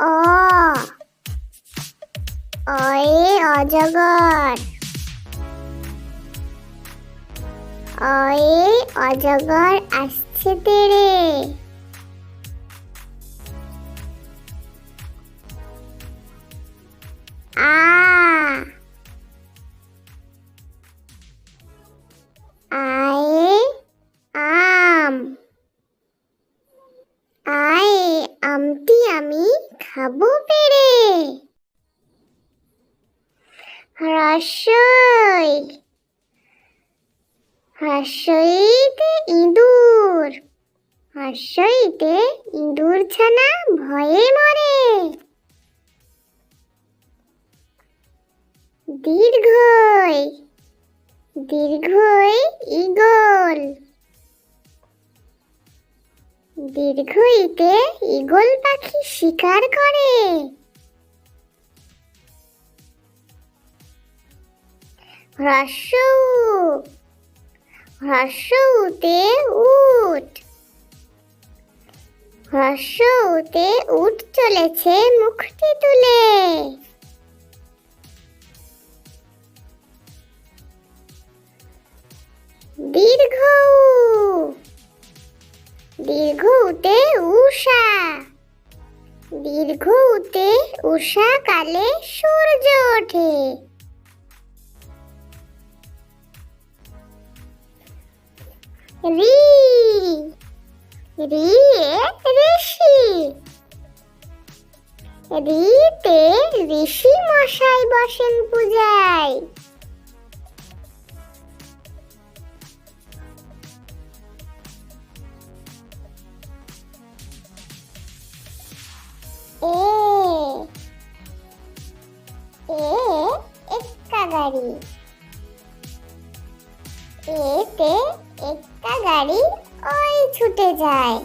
অ। অয়ে অজগর। অয়ে অজগর আসছে তেরে। আ। রসই রসইতে ইঁদুর রসইতে ইঁদুর ছানা ভয়ে মরে। দীর্ঘই দীর্ঘই ইগল দীর্ঘইতে ইগল পাখি শিকার করে। হ্রস্ব উ। হ্রস্ব উতে উট হ্রস্ব উতে উট চলেছে মুখটি তুলে দীর্ঘ। দীর্ঘ উতে উষা দীর্ঘ উতে উষা কালে সূর্য ওঠে রি রি ঋষি রিতে ঋষি মশাই বসেন পূজায়। এ এ এক্কা গাড়ি। এতে একটা গাড়ি ওই ছুটে যায়।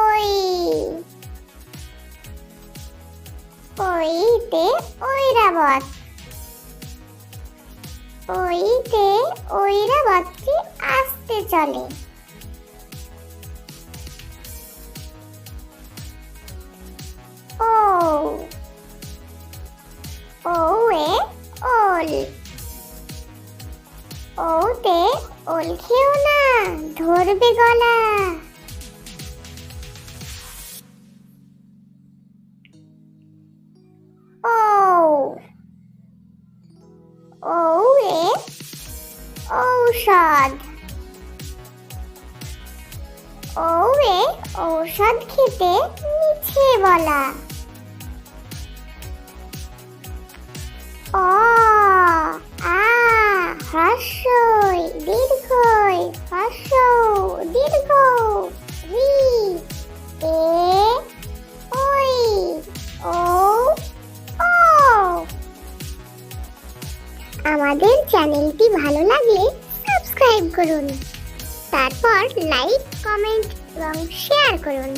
ওই ওইতে ঐরাবত। ওইতে ঐরাবতটি আসতে চলে। ওল। ওতে ওল খেও না, ধরবে গলা। ও ওয়ে ঔষধ। ওয়ে ঔষধ খেতে মিছে বলা আমাদের চ্যানেলটি ভালো লাগলে সাবস্ক্রাইব করুন। তারপর লাইক কমেন্ট এবং শেয়ার করুন।